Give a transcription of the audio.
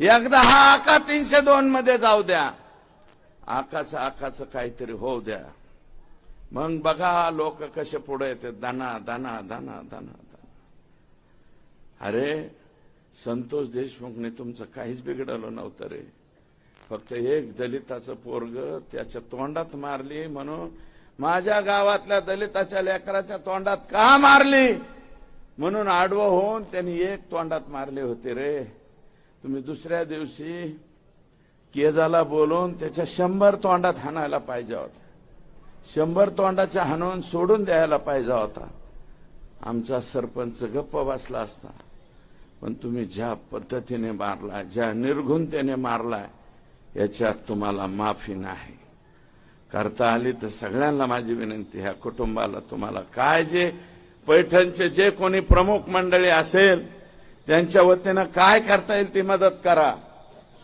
एकदा हा आका तीनशे दोन मध्ये जाऊ द्या. आकाचं आकाचं काहीतरी होऊ द्या. मग बघा लोक कसे पुढे येते. दाना दाना दाना दाना दाना. अरे संतोष देशमुखने तुमचं काहीच बिघडलं नव्हतं रे. फक्त एक दलिताचं पोरग त्याच्या तोंडात मारली म्हणून माझ्या गावातल्या दलिताच्या लेकराच्या तोंडात का मारली? म्हणून आडवं होऊन त्यांनी एक तोंडात मारले होते रे. तुम्ही दुसऱ्या दिवशी केजाला बोलून त्याच्या शंभर तोंडात हाणायला पाहिजे होता. शंभर तोंडाच्या हाणून सोडून द्यायला पाहिजे होता. आमचा सरपंच गप्प बसला असता. पण तुम्ही ज्या पद्धतीने मारला ज्या निर्घुणतेने मारलाय याच्यात तुम्हाला माफी नाही. करता आली तर सगळ्यांना माझी विनंती ह्या कुटुंबाला तुम्हाला काय जे पैठणचे जे कोणी प्रमुख मंडळी असेल त्यांच्या वतीनं काय करता येईल ती मदत करा.